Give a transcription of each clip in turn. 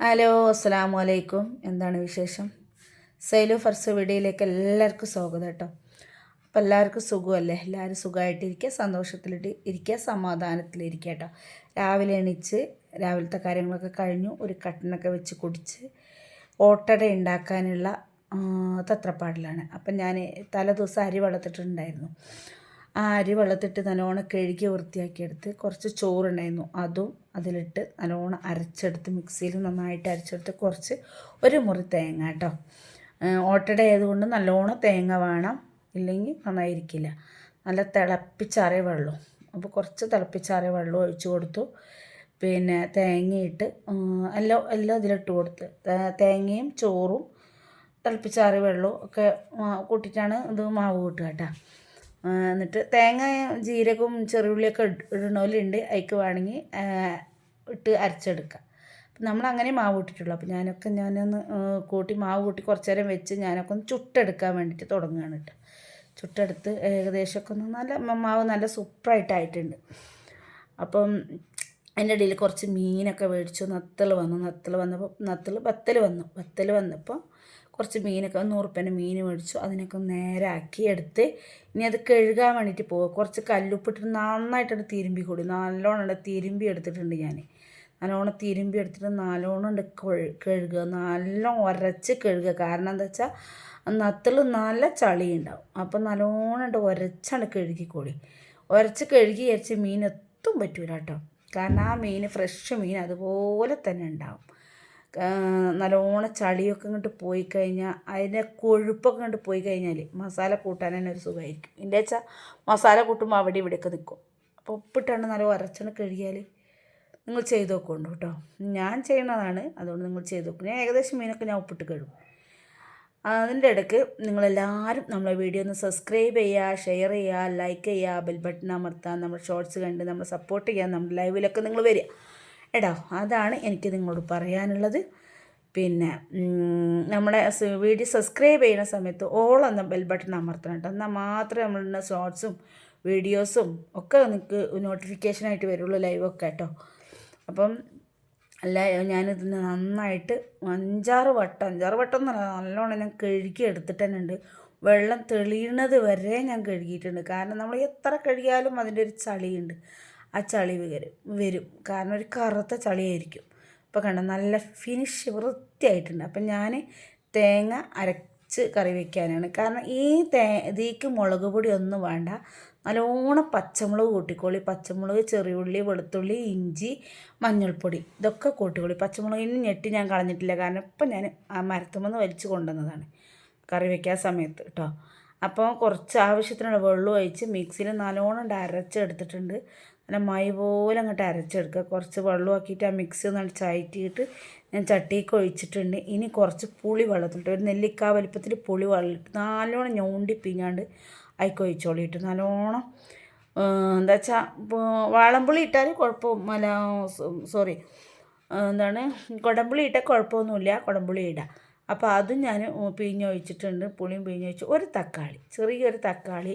Hello അസ്സാം വലൈക്കും എന്താണ് വിശേഷം? സൈലു ഫർസ് വീഡിയോയിലേക്ക് എല്ലാവർക്കും സ്വാഗതം കേട്ടോ. അപ്പോൾ എല്ലാവർക്കും സുഖമല്ലേ? എല്ലാവരും സുഖമായിട്ടിരിക്കുക സന്തോഷത്തിലിട്ട് ഇരിക്കുക സമാധാനത്തിലിരിക്കുക കേട്ടോ. രാവിലെ എണീച്ച് രാവിലത്തെ കാര്യങ്ങളൊക്കെ കഴിഞ്ഞു ഒരു കട്ടനൊക്കെ വെച്ച് കുടിച്ച് ഓട്ടട ഉണ്ടാക്കാനുള്ള തത്രപ്പാടിലാണ്. അപ്പം ഞാൻ തലേ ദിവസം അരി വെള്ളത്തിട്ടുണ്ടായിരുന്നു ആ അരി വെള്ളത്തിട്ട് നല്ലോണം കഴുകി വൃത്തിയാക്കിയെടുത്ത് കുറച്ച് ചോറുണ്ടായിരുന്നു. അതും അതിലിട്ട് നല്ലോണം അരച്ചെടുത്ത് മിക്സിയിൽ നന്നായിട്ട് അരച്ചെടുത്ത് കുറച്ച് ഒരു മുറി തേങ്ങ കേട്ടോ. ഓട്ടട ആയതുകൊണ്ട് നല്ലോണം തേങ്ങ വേണം. ഇല്ലെങ്കിൽ നന്നായിരിക്കില്ല. നല്ല തിളപ്പിച്ചാറിയ വെള്ളം. അപ്പോൾ കുറച്ച് തിളപ്പിച്ചാറിയ വെള്ളം ഒഴിച്ച് കൊടുത്തു. പിന്നെ തേങ്ങയിട്ട് എല്ലാം എല്ലാം ഇതിലിട്ട് കൊടുത്ത്. തേങ്ങയും ചോറും തിളപ്പിച്ചാറിയ വെള്ളവും ഒക്കെ കൂട്ടിയിട്ടാണ് ഇത് മാവ് കൂട്ടുക കേട്ടോ. എന്നിട്ട് തേങ്ങ ജീരകവും ചെറുള്ളിയൊക്കെ ഇടണോലുണ്ട്. അതിക്ക് വേണമെങ്കിൽ ഇട്ട് അരച്ചെടുക്കാം. നമ്മൾ അങ്ങനെ മാവ് ഇട്ടിട്ടുള്ളൂ അപ്പോൾ ഞാനൊക്കെ ഞാനൊന്ന് കൂട്ടി മാവ് കൂട്ടി കുറച്ച് നേരം വെച്ച് ഞാനൊക്കെ ഒന്ന് ചുട്ടെടുക്കാൻ വേണ്ടിയിട്ട് തുടങ്ങുകയാണ് കേട്ടോ. ചുട്ടെടുത്ത് ഏകദേശമൊക്കെ ഒന്ന് നല്ല മാവ് നല്ല സൂപ്പറായിട്ടായിട്ടുണ്ട്. അപ്പം അതിന്റെ ഇടയിൽ കുറച്ച് മീനൊക്കെ മേടിച്ചു. നത്തൽ വന്നു നത്തൽ വന്നപ്പോൾ നത്തൽ ബത്തൽ വന്നു. ബത്തൽ വന്നപ്പോൾ കുറച്ച് മീനൊക്കെ നൂറുപ്പേന്റെ മീൻ മേടിച്ചു. അതിനൊക്കെ നേരാക്കി എടുത്ത് ഇനി അത് കഴുകാൻ വേണ്ടിയിട്ട് പോകുക കുറച്ച് കല്ലുപ്പിട്ടിട്ട് നന്നായിട്ടത് തിരുമ്പി കൂടി. നല്ലോണം തിരുമ്പി എടുത്തിട്ടുണ്ട് ഞാൻ നല്ലോണം തിരുമ്പി എടുത്തിട്ട് നല്ലോണം ഉണ്ട് കൊഴ്- കഴുകുക. നല്ലോണം ഉരച്ച് കഴുകുക. കാരണം എന്താ വെച്ചാൽ നത്തിൽ നല്ല ചളി ഉണ്ടാവും. അപ്പോൾ നല്ലോണം ഉണ്ട് ഉരച്ചാണ് കഴുകിക്കോളി ഉരച്ച് കഴുകി അരച്ച് മീൻ എത്തും പറ്റൂല കേട്ടോ. കാരണം ആ മീൻ ഫ്രഷ് മീൻ അതുപോലെ തന്നെ ഉണ്ടാവും. നല്ലോണം ചളിയൊക്കെ ഇങ്ങോട്ട് പോയി കഴിഞ്ഞാൽ അതിന്റെ കൊഴുപ്പൊക്കെ ഇങ്ങോട്ട് പോയി കഴിഞ്ഞാൽ മസാല കൂട്ടാൻ തന്നെ ഒരു സുഖമായിരിക്കും എന്റെ വെച്ചാൽ മസാല കൂട്ടുമ്പോൾ അവിടെ ഇവിടെയൊക്കെ നിൽക്കും അപ്പോൾ ഉപ്പിട്ടാണ് നല്ല ഉരച്ചണ് കഴുകിയാൽ നിങ്ങൾ ചെയ്ത് നോക്കുന്നുണ്ട് കേട്ടോ? ഞാൻ ചെയ്യുന്നതാണ് അതുകൊണ്ട് നിങ്ങൾ ചെയ്ത് നോക്കും. ഞാൻ ഏകദേശം മീനൊക്കെ ഞാൻ ഉപ്പിട്ട് കഴുകും. അതിന്റെ ഇടയ്ക്ക് നിങ്ങളെല്ലാവരും നമ്മളെ വീഡിയോ ഒന്ന് സബ്സ്ക്രൈബ് ചെയ്യുക ഷെയർ ചെയ്യുക ലൈക്ക് ചെയ്യുക ബെൽ ബട്ടൺ അമർത്താൻ നമ്മുടെ ഷോർട്സ് കണ്ട് നമ്മൾ സപ്പോർട്ട് ചെയ്യാൻ നമ്മുടെ ലൈവിലൊക്കെ നിങ്ങൾ വരിക. എടാ അതാണ് എനിക്ക് നിങ്ങളോട് പറയാനുള്ളത്. പിന്നെ നമ്മുടെ വീഡിയോ സബ്സ്ക്രൈബ് ചെയ്യുന്ന സമയത്ത് ഓൾ എന്ന ബെൽ ബട്ടൺ അമർത്തണം കേട്ടോ. എന്നാൽ മാത്രമേ നമ്മളുടെ ഷോർട്സും വീഡിയോസും ഒക്കെ നിങ്ങൾക്ക് നോട്ടിഫിക്കേഷനായിട്ട് വരുള്ളൂ ലൈവൊക്കെ കേട്ടോ. അപ്പം അല്ല ഞാനിത് നന്നായിട്ട് അഞ്ചാറ് വട്ടം അഞ്ചാറ് വട്ടം എന്നല്ല നല്ലോണം ഞാൻ കഴുകി എടുത്തിട്ട് തന്നെ ഉണ്ട്. വെള്ളം തെളിയുന്നത് വരെ ഞാൻ കഴുകിയിട്ടുണ്ട്. കാരണം നമ്മൾ എത്ര കഴുകിയാലും അതിന്റെ ഒരു ചളിയുണ്ട്. ആ ചളി വരും വരും. കാരണം ഒരു കറുത്ത ചളിയായിരിക്കും. അപ്പോൾ കണ്ട നല്ല ഫിനിഷ് വൃത്തിയായിട്ടുണ്ട്. അപ്പം ഞാൻ തേങ്ങ അരച്ച് കറി വയ്ക്കാനാണ് കാരണം ഈ തേ ഇതേക്ക് മുളക് പൊടി ഒന്നും വേണ്ട. നല്ലോണം പച്ചമുളക് കൂട്ടിക്കോളി. പച്ചമുളക് ചെറിയുള്ളി വെളുത്തുള്ളി ഇഞ്ചി മഞ്ഞൾപ്പൊടി ഇതൊക്കെ കൂട്ടിക്കോളി. പച്ചമുളകിന് ഞെട്ടി ഞാൻ കളഞ്ഞിട്ടില്ല. കാരണം ഇപ്പം ഞാൻ ആ മരത്തുമെന്ന് വലിച്ചു കൊണ്ടുവന്നതാണ് കറി വയ്ക്കാൻ സമയത്ത് കേട്ടോ അപ്പോൾ കുറച്ച് ആവശ്യത്തിനുള്ള വെള്ളം ഒഴിച്ച് മിക്സിയിൽ നല്ലോണം അരച്ചെടുത്തിട്ടുണ്ട്. നല്ല മൈ പോലെ അങ്ങോട്ട് അരച്ചെടുക്കുക. കുറച്ച് വെള്ളമാക്കിയിട്ട് ആ മിക്സ് ഒന്ന് ചായറ്റിയിട്ട് ഞാൻ ചട്ടിക്ക് ഒഴിച്ചിട്ടുണ്ട്. ഇനി കുറച്ച് പുളി വെള്ളത്തിലിട്ട് ഒരു നെല്ലിക്ക വലിപ്പത്തിൽ പുളി വെള്ളമിട്ട് നല്ലോണം ഞോണ്ടി പിഞ്ഞാണ്ട് അതിക്ക് ഒഴിച്ചോളിയിട്ട് നല്ലോണം എന്താ വെച്ചാൽ വാളംപുളി ഇട്ടാൽ കുഴപ്പം അല്ല സോറി എന്താണ് കുടംപുളി ഇട്ടാൽ കുഴപ്പമൊന്നുമില്ല കുടംപുളി ഇടാം. അപ്പോൾ അതും ഞാൻ പിഴിഞ്ഞൊഴിച്ചിട്ടുണ്ട് പുളിയും പിഴിഞ്ഞൊഴിച്ച് ഒരു തക്കാളി ചെറിയൊരു തക്കാളി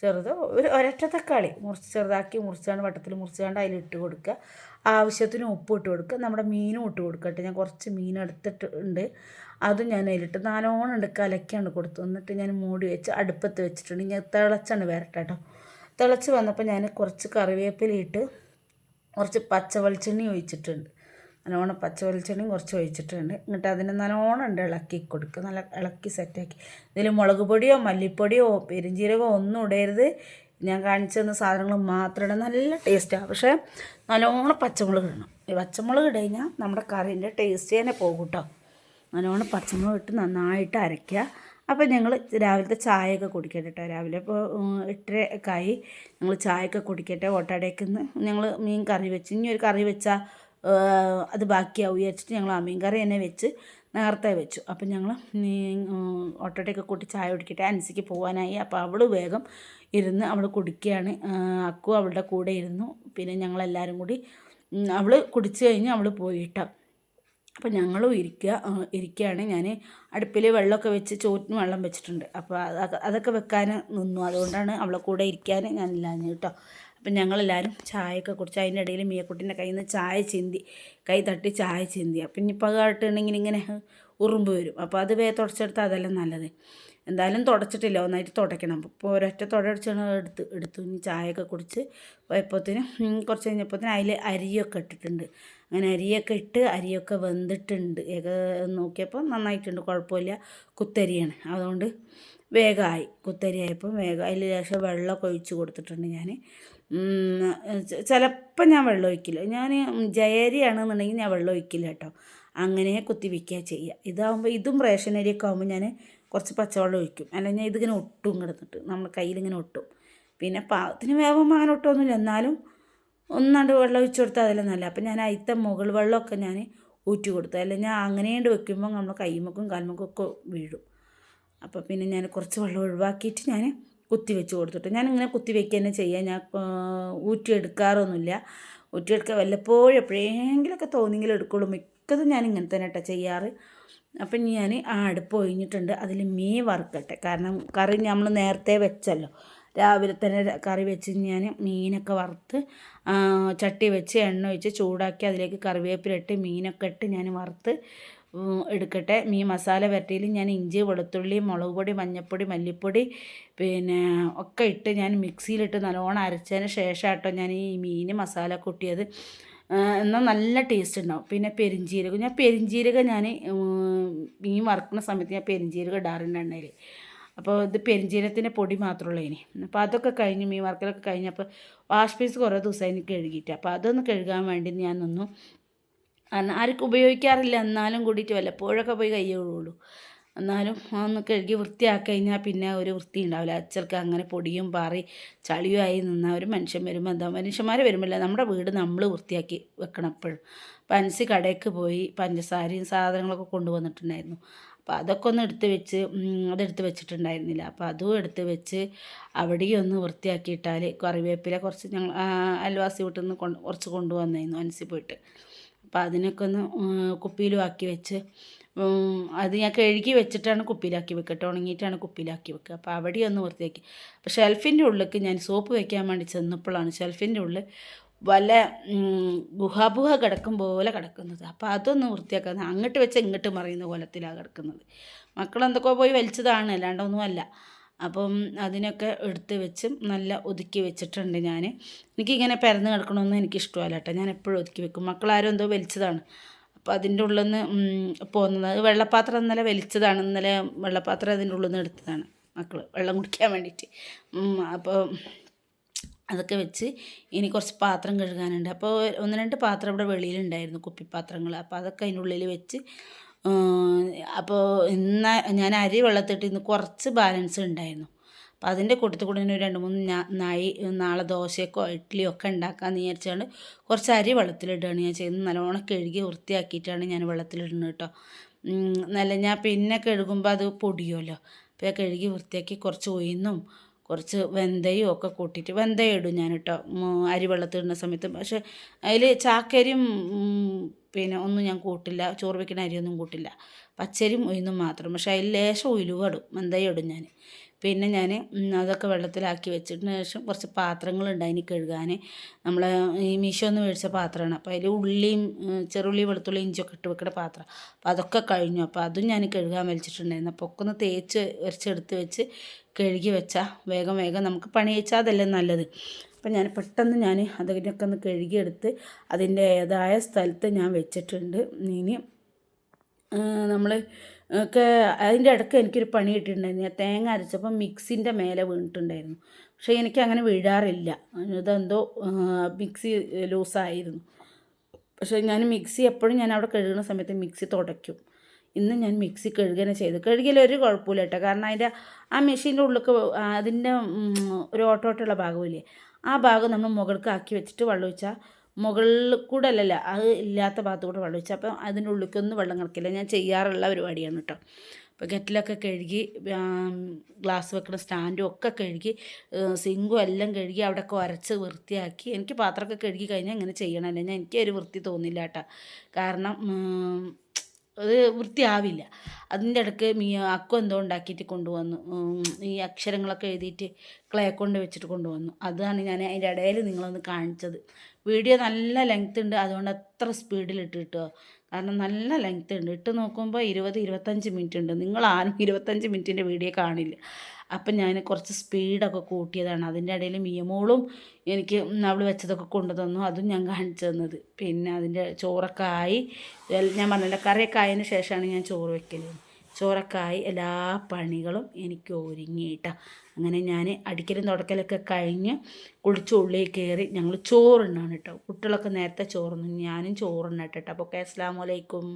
ചെറുത് ഒരു ഒരൊറ്റ തക്കാളി മുറിച്ച് ചെറുതാക്കി മുറിച്ചാണ്ട് വട്ടത്തിൽ മുറിച്ചാണ്ട് ഇട്ട് കൊടുക്കുക. ആവശ്യത്തിന് ഉപ്പ് ഇട്ട് കൊടുക്കുക. നമ്മുടെ മീനും ഇട്ട് കൊടുക്കട്ടെ ഞാൻ കുറച്ച് മീൻ എടുത്തിട്ടുണ്ട് അതും ഞാൻ അതിലിട്ട് നാലോണം ഉണ്ട്. കലക്കാണ്ട് കൊടുത്തു എന്നിട്ട് ഞാൻ മൂടി വെച്ച് അടുപ്പത്ത് വെച്ചിട്ടുണ്ട്. ഞാൻ തിളച്ചാണ് വരട്ടെ കേട്ടോ. തിളച്ച് വന്നപ്പോൾ ഞാൻ കുറച്ച് കറിവേപ്പിലയിട്ട് കുറച്ച് പച്ച വെളിച്ചെണ്ണ ഒഴിച്ചിട്ടുണ്ട്. നല്ലോണം പച്ച വെളിച്ചെണ്ണയും കുറച്ച് ഒഴിച്ചിട്ടുണ്ട്. എന്നിട്ട് അതിന് നല്ലോണം ഉണ്ട് ഇളക്കി കൊടുക്കുക നല്ല ഇളക്കി സെറ്റാക്കി ഇതിൽ മുളക് പൊടിയോ മല്ലിപ്പൊടിയോ പെരിഞ്ജീരകമോ ഒന്നും ഇടരുത്. ഞാൻ കാണിച്ചു തന്ന സാധനങ്ങൾ മാത്രം ഇടാം നല്ല ടേസ്റ്റാണ് പക്ഷേ നല്ലോണം പച്ചമുളക് ഇടണം. ഈ പച്ചമുളക് ഇട്ട് കഴിഞ്ഞാൽ നമ്മുടെ കറീന്റെ ടേസ്റ്റ് തന്നെ പോകും കേട്ടോ നല്ലോണം പച്ചമുളക് ഇട്ട് നന്നായിട്ട് അരയ്ക്കുക അപ്പോൾ ഞങ്ങൾ രാവിലത്തെ ചായയൊക്കെ കുടിക്കട്ടെ കേട്ടോ രാവിലെ ഇപ്പോൾ എട്ടര ഒക്കെ ആയി. ഞങ്ങൾ ചായയൊക്കെ കുടിക്കട്ടെ ഓട്ടടയ്ക്ക് നിന്ന് ഞങ്ങൾ മീൻ കറി വെച്ച്. ഇനി ഒരു കറി വെച്ചാൽ അത് ബാക്കിയാവും. വിചാരിച്ചിട്ട് ഞങ്ങൾ ആ മീൻ കറി തന്നെ വെച്ച് നേരത്തെ വെച്ചു. അപ്പം ഞങ്ങൾ ഓട്ടോട്ടൊക്കെ കൂട്ടി ചായ കുടിക്കട്ടെ. അൻസിക്ക് പോകാനായി അപ്പോൾ അവൾ വേഗം ഇരുന്ന് അവൾ കുടിക്കുകയാണ്. അക്കു അവളുടെ കൂടെ ഇരുന്നു. പിന്നെ ഞങ്ങളെല്ലാവരും കൂടി അവൾ കുടിച്ച് കഴിഞ്ഞ് അവൾ പോയിട്ട അപ്പോൾ ഞങ്ങളും ഇരിക്കുക ഇരിക്കുകയാണ്. ഞാൻ അടുപ്പിൽ വെള്ളമൊക്കെ വെച്ച് ചോറ്റിന് വെള്ളം വെച്ചിട്ടുണ്ട്. അപ്പോൾ അതൊക്കെ വെക്കാൻ നിന്നു. അതുകൊണ്ടാണ് അവളെ കൂടെ ഇരിക്കാൻ ഞാനില്ലാഞ്ഞ് കേട്ടോ. അപ്പം ഞങ്ങളെല്ലാവരും ചായയൊക്കെ കുടിച്ച് അതിന്റെ ഇടയിൽ മീയക്കുട്ടീന്റെ കയ്യിൽ നിന്ന് ചായ ചിന്തി കൈ തട്ടി ചായ ചിന്തി അപ്പം ഇനിയിപ്പോൾ പകട്ടുണ്ടെങ്കിൽ കാട്ടുണ്ടെങ്കിൽ ഇങ്ങനെ ഉറുമ്പ് വരും. അപ്പോൾ അത് വേ തുടച്ചെടുത്താൽ അതെല്ലാം നല്ലത്. എന്തായാലും തുടച്ചിട്ടില്ല ഒന്നായിട്ട് തുടയ്ക്കണം. അപ്പോൾ ഒരൊറ്റ തുടച്ചാണ് എടുത്ത് എടുത്തു ഇനി ചായയൊക്കെ കുടിച്ച് പോയപ്പോഴത്തേനും കുറച്ച് കഴിഞ്ഞപ്പോഴത്തേനും അതിൽ അരിയൊക്കെ ഇട്ടിട്ടുണ്ട്. അങ്ങനെ അരിയൊക്കെ ഇട്ട് അരിയൊക്കെ വെന്തിട്ടുണ്ട്. നോക്കിയപ്പോൾ നന്നായിട്ടുണ്ട് കുഴപ്പമില്ല. കുത്തരിയാണ്. അതുകൊണ്ട് വേഗമായി. കുത്തരി വേഗം. അതിൽ ശേഷം വെള്ളമൊക്കെ ഒഴിച്ച് കൊടുത്തിട്ടുണ്ട് ഞാൻ. ചിലപ്പോൾ ഞാൻ വെള്ളം ഒഴിക്കില്ല. ഞാൻ ജയരിയാണെന്നുണ്ടെങ്കിൽ ഞാൻ വെള്ളം ഒഴിക്കില്ല കേട്ടോ. അങ്ങനെ കുത്തി വയ്ക്കുക ചെയ്യുക ഇതാകുമ്പോൾ ഇതും റേഷൻ അരിയൊക്കെ ആകുമ്പോൾ ഞാൻ കുറച്ച് പച്ചവെള്ളം ഒഴിക്കും. അല്ലെങ്കിൽ ഇതിങ്ങനെ ഒട്ടും കിടന്നിട്ട് നമ്മൾ കയ്യിലിങ്ങനെ ഒട്ടും. പിന്നെ പാകത്തിന് വേവുമ്പോൾ അങ്ങനെ ഒട്ടൊന്നുമില്ല. എന്നാലും ഒന്നാണ്ട് വെള്ളം ഒഴിച്ചു കൊടുത്താൽ അതെല്ലാം നല്ല അപ്പം ഞാൻ അയിത്ത മുകൾ വെള്ളമൊക്കെ ഞാൻ ഊറ്റി കൊടുത്തു. അല്ലെങ്കിൽ ഞാൻ അങ്ങനെയുണ്ട് വെക്കുമ്പോൾ നമ്മൾ കൈമക്കും കാൽമുക്കും ഒക്കെ വീഴും. അപ്പോൾ പിന്നെ ഞാൻ കുറച്ച് വെള്ളം ഒഴിവാക്കിയിട്ട് ഞാൻ കുത്തി വെച്ച് കൊടുത്തിട്ട്. ഞാനിങ്ങനെ കുത്തിവെക്കുക കുത്തി വെക്കുക തന്നെ ചെയ്യാം. ഞാൻ ഊറ്റിയെടുക്കാറൊന്നുമില്ല. ഊറ്റിയെടുക്കുക വല്ലപ്പോഴും എപ്പോഴെങ്കിലുമൊക്കെ തോന്നിയെങ്കിലും എടുക്കുള്ളൂ. മിക്കതും ഞാൻ ഇങ്ങനെ തന്നെ കേട്ടോ ചെയ്യാറ്. അപ്പം ഞാൻ ആ അടുപ്പ് ഒഴിഞ്ഞിട്ടുണ്ട്. അതിൽ മീൻ വറുക്കട്ടെ. കാരണം കറി നമ്മൾ നേരത്തെ വെച്ചല്ലോ. രാവിലെ തന്നെ കറി വെച്ച് ഞാൻ മീനൊക്കെ വറുത്ത് ചട്ടി വെച്ച് എണ്ണ ഒഴിച്ച് ചൂടാക്കി അതിലേക്ക് കറിവേപ്പില ഇട്ട് മീനൊക്കെ ഇട്ട് ഞാൻ വറുത്ത് എടുക്കട്ടെ. മീൻ മസാല വരട്ടിയിൽ ഞാൻ ഇഞ്ചി വെളുത്തുള്ളി മുളക് പൊടി മഞ്ഞൾപ്പൊടി മല്ലിപ്പൊടി പിന്നെ ഒക്കെ ഇട്ട് ഞാൻ മിക്സിയിലിട്ട് നല്ലോണം അരച്ചതിന് ശേഷം കേട്ടോ ഞാൻ ഈ മീൻ മസാല കൂട്ടിയത്. എന്നാൽ നല്ല ടേസ്റ്റ് ഉണ്ടാവും. പിന്നെ പെരിഞ്ചീരകം. ഞാൻ പെരിഞ്ചീരകം ഞാൻ മീൻ വറുക്കുന്ന സമയത്ത് ഞാൻ പെരിഞ്ചീരകം ഇടാറുണ്ട് എണ്ണയിൽ അപ്പോൾ ഇത് പെരിഞ്ചീരത്തിന്റെ പൊടി മാത്രമുള്ളൂ ഇനി. അപ്പോൾ അതൊക്കെ കഴിഞ്ഞ് മീൻ വറുക്കലൊക്കെ കഴിഞ്ഞപ്പോൾ വാഷ് പീസ് കുറേ ദിവസമായി എനിക്ക് കഴുകിയിട്ട്. അപ്പോൾ അതൊന്ന് കഴുകാൻ വേണ്ടി ഞാൻ നിന്നു. ആർക്കും ഉപയോഗിക്കാറില്ല. എന്നാലും കൂടിയിട്ട് വല്ലപ്പോഴൊക്കെ പോയി കൈ കഴുകുള്ളൂ എന്നാലും അതൊന്ന് കഴുകി വൃത്തിയാക്കി കഴിഞ്ഞാൽ പിന്നെ ഒരു വൃത്തി ഉണ്ടാവില്ല. അച്ചർക്ക് അങ്ങനെ പൊടിയും പാറി ആയി നിന്നാൽ ഒരു മനുഷ്യൻ വരുമ്പോൾ എന്താ മനുഷ്യന്മാർ വരുമ്പോൾ നമ്മുടെ വീട് നമ്മൾ വൃത്തിയാക്കി വെക്കണം എപ്പോഴും. പൻസി കടയ്ക്ക് പോയി പഞ്ചസാരയും സാധനങ്ങളൊക്കെ കൊണ്ടുവന്നിട്ടുണ്ടായിരുന്നു. അപ്പോൾ അതൊക്കെ ഒന്ന് എടുത്ത് വെച്ച് അതെടുത്ത് വെച്ചിട്ടുണ്ടായിരുന്നില്ല. അപ്പോൾ അതും എടുത്ത് വെച്ച് അവിടെയും ഒന്ന് വൃത്തിയാക്കിയിട്ടാൽ കറിവേപ്പില കുറച്ച് ഞങ്ങൾ അയൽവാസി വീട്ടിൽ നിന്ന് കൊണ്ട് കുറച്ച് കൊണ്ടുവന്നായിരുന്നു അനസി പോയിട്ട്. അപ്പോൾ അതിനൊക്കെ ഒന്ന് കുപ്പിയിലും ആക്കി വെച്ച് അത് ഞാൻ കഴുകി വെച്ചിട്ടാണ് കുപ്പിയിലാക്കി വെക്കട്ടെ ഉണങ്ങിയിട്ടാണ് കുപ്പിയിലാക്കി വെക്കുക. അപ്പോൾ അവിടെ ഒന്ന് വൃത്തിയാക്കി. അപ്പോൾ ഷെൽഫിന്റെ ഉള്ളിലേക്ക് ഞാൻ സോപ്പ് വെക്കാൻ വേണ്ടി ചെന്നപ്പോഴാണ് ഷെൽഫിന്റെ ഉള്ളിൽ വല്ല ഗുഹാബുഹ കിടക്കും പോലെ കിടക്കുന്നത്. അപ്പോൾ അതൊന്ന് വൃത്തിയാക്കുന്നത് അങ്ങോട്ട് വെച്ച് ഇങ്ങോട്ട് മറിയുന്ന കോലത്തിലാണ് കിടക്കുന്നത്. മക്കളെന്തൊക്കെ പോയി വലിച്ചതാണ് അല്ലാണ്ടൊന്നുമല്ല അപ്പം അതിനൊക്കെ എടുത്ത് വെച്ച് നല്ല ഒതുക്കി വെച്ചിട്ടുണ്ട് ഞാൻ എനിക്കിങ്ങനെ പരന്ന് കിടക്കണമെന്ന് എനിക്കിഷ്ടമല്ല കേട്ടോ. ഞാൻ എപ്പോഴും ഒതുക്കി വെക്കും. മക്കളാരും എന്തോ വലിച്ചതാണ്. അപ്പോൾ അതിന്റെ ഉള്ളിൽ നിന്ന് പോകുന്നത്. വെള്ളപ്പാത്രം ഇന്നലെ വലിച്ചതാണ്. ഇന്നലെ വെള്ളപ്പാത്രം അതിന്റെ ഉള്ളിൽ നിന്ന് എടുത്തതാണ് മക്കൾ വെള്ളം കുടിക്കാൻ വേണ്ടിയിട്ട്. അപ്പോൾ അതൊക്കെ വെച്ച് ഇനി കുറച്ച് പാത്രം കഴുകാനുണ്ട്. അപ്പോൾ ഒന്ന് രണ്ട് പാത്രം ഇവിടെ വെളിയിലുണ്ടായിരുന്നു കുപ്പിപ്പാത്രങ്ങൾ അപ്പോൾ അതൊക്കെ അതിന്റെ ഉള്ളിൽ വെച്ച് അപ്പോൾ ഇന്ന് ഞാൻ അരി വെള്ളത്തിട്ട് ഇന്ന് കുറച്ച് ബാലൻസ് ഉണ്ടായിരുന്നു. അപ്പോൾ അതിന്റെ കൂട്ടത്തിൽ കൂടെ ഒരു രണ്ട് മൂന്ന് നായി നാളെ ദോശയൊക്കെ ഇഡ്ഡലിയോ ഒക്കെ ഉണ്ടാക്കാമെന്ന് വിചാരിച്ചാണ് കുറച്ച് അരി വെള്ളത്തിലിടുകയാണ് ഞാൻ ചെയ്യുന്നത് നല്ലോണം കഴുകി വൃത്തിയാക്കിയിട്ടാണ് ഞാൻ വെള്ളത്തിലിടുന്നത് കേട്ടോ. നല്ല ഞാൻ പിന്നെ കഴുകുമ്പോൾ അത് പൊടിയുമല്ലോ. അപ്പോൾ കഴുകി വൃത്തിയാക്കി കുറച്ച് ഉയർന്നും കുറച്ച് വെന്തയും ഒക്കെ കൂട്ടിയിട്ട് വെന്തയം ഇടും ഞാൻ കേട്ടോ അരി വെള്ളത്തിടുന്ന സമയത്ത്. പക്ഷേ അതിൽ ചാക്കരിയും പിന്നെ ഒന്നും ഞാൻ കൂട്ടില്ല. ചോറ് വയ്ക്കുന്ന അരിയൊന്നും കൂട്ടില്ല. പച്ചരിയും ഒയിന്നും മാത്രം. പക്ഷെ അതിൽ ലേശം ഉലുവ ഇടും. വെന്തയം ഇടും ഞാൻ പിന്നെ ഞാൻ അതൊക്കെ വെള്ളത്തിലാക്കി വെച്ചതിന് ശേഷം കുറച്ച് പാത്രങ്ങളുണ്ട് അതിന് കഴുകാൻ നമ്മൾ ഈ മീശോ ഒന്ന് മേടിച്ച പാത്രമാണ്. അപ്പോൾ അതിൽ ഉള്ളിയും ചെറുള്ളി വെളുത്തുള്ളി ഇഞ്ചിയൊക്കെ ഇട്ട് വെക്കുന്ന പാത്രം. അപ്പോൾ അതൊക്കെ കഴിഞ്ഞു. അപ്പോൾ അതും ഞാൻ കഴുകാൻ വലിച്ചിട്ടുണ്ടായിരുന്നു. അപ്പോൾ ഒക്കെ ഒന്ന് തേച്ച് വരച്ചെടുത്ത് വെച്ച് കഴുകി വെച്ചാൽ വേഗം വേഗം നമുക്ക് പണി വെച്ചാൽ അതല്ലേ നല്ലത്. അപ്പം ഞാൻ പെട്ടെന്ന് ഞാൻ അതിനൊക്കെ ഒന്ന് കഴുകിയെടുത്ത് അതിന്റെ ഏതായ സ്ഥലത്ത് ഞാൻ വെച്ചിട്ടുണ്ട്. ഇനി നമ്മൾ ഒക്കെ അതിന്റെ ഇടയ്ക്ക് എനിക്കൊരു പണി കിട്ടിയിട്ടുണ്ടായിരുന്നു. ഞാൻ തേങ്ങ അരച്ചപ്പോൾ മിക്സിന്റെ മേലെ വീണിട്ടുണ്ടായിരുന്നു. പക്ഷേ എനിക്ക് അങ്ങനെ വീഴാറില്ല. ഇതെന്തോ മിക്സി ലൂസായിരുന്നു. പക്ഷേ ഞാൻ മിക്സി എപ്പോഴും ഞാൻ അവിടെ കഴുകുന്ന സമയത്ത് മിക്സി തുടയ്ക്കും. ഇന്ന് ഞാൻ മിക്സി കഴുകനെ ചെയ്തു. കഴുകിയാൽ ഒരു കുഴപ്പമില്ല കേട്ടോ. കാരണം അതിന്റെ ആ മെഷീന്റെ ഉള്ളിലേക്ക് അതിന്റെ ഒരു ഓട്ടോട്ടുള്ള ഭാഗമില്ലേ? ആ ഭാഗം നമ്മൾ മുകൾക്ക് ആക്കി വെച്ചിട്ട് വെള്ളം ഒഴിച്ചാൽ മുകളിൽ കൂടെ അല്ലല്ല അത് ഇല്ലാത്ത ഭാഗത്ത് കൂടെ വെള്ളം ഒഴിച്ചാൽ അപ്പം അതിന്റെ ഉള്ളിലേക്കൊന്നും വെള്ളം കിടക്കില്ല ഞാൻ ചെയ്യാറുള്ള പരിപാടിയാണ് കേട്ടോ. അപ്പോൾ കെറ്റിലൊക്കെ കഴുകി ഗ്ലാസ് വെക്കുന്ന സ്റ്റാൻഡും ഒക്കെ കഴുകി സിങ്കും എല്ലാം കഴുകി അവിടെയൊക്കെ ഉരച്ച് വൃത്തിയാക്കി. എനിക്ക് പാത്രമൊക്കെ കഴുകി കഴിഞ്ഞാൽ ഇങ്ങനെ ചെയ്യണമല്ലേ ഞാൻ എനിക്ക് ഒരു വൃത്തി തോന്നില്ല കേട്ടോ. കാരണം അത് വൃത്തിയാവില്ല. അതിന്റെ ഇടയ്ക്ക് മീ അക്കു എന്തോ ഉണ്ടാക്കിയിട്ട് കൊണ്ടുവന്നു. ഈ അക്ഷരങ്ങളൊക്കെ എഴുതിയിട്ട് ക്ലേ കൊണ്ട് വെച്ചിട്ട് കൊണ്ടുവന്നു. അതാണ് ഞാൻ അതിന്റെ ഇടയിൽ നിങ്ങളൊന്ന് കാണിച്ചത്. വീഡിയോ നല്ല ലെങ്ത് ഉണ്ട്. അതുകൊണ്ട് അത്ര സ്പീഡിൽ ഇട്ട് കിട്ടുക. കാരണം നല്ല ലെങ്ത് ഉണ്ട്. ഇട്ട് നോക്കുമ്പോൾ ഇരുപത് ഇരുപത്തഞ്ച് മിനിറ്റ് ഉണ്ട്. നിങ്ങൾ ആരും ഇരുപത്തഞ്ച് മിനിറ്റിന്റെ വീഡിയോ കാണില്ല. അപ്പം ഞാൻ കുറച്ച് സ്പീഡൊക്കെ കൂട്ടിയതാണ്. അതിന്റെ ഇടയിൽ മിയമോളും എനിക്ക് അവൾ വെച്ചതൊക്കെ കൊണ്ടു തന്നു. അതും ഞാൻ കാണിച്ചു തന്നത്. പിന്നെ അതിന്റെ ചോറൊക്കെ ആയി. ഞാൻ പറഞ്ഞില്ല കറിയൊക്കെ ആയതിന് ശേഷമാണ് ഞാൻ ചോറ് വെക്കൽ. ചോറൊക്കെ ആയി. എല്ലാ പണികളും എനിക്ക് ഒരുങ്ങിയിട്ട അങ്ങനെ ഞാൻ അടിക്കലും തുടക്കലൊക്കെ കഴിഞ്ഞ് കുളിച്ച് കയറി ഞങ്ങൾ ചോറുണ്ണാണ് കേട്ടോ കുട്ടികളൊക്കെ നേരത്തെ ചോറുന്നു ഞാനും ചോറുണ്ണട്ടെ അപ്പോൾ ഓക്കെ അസ്സാം വലൈക്കും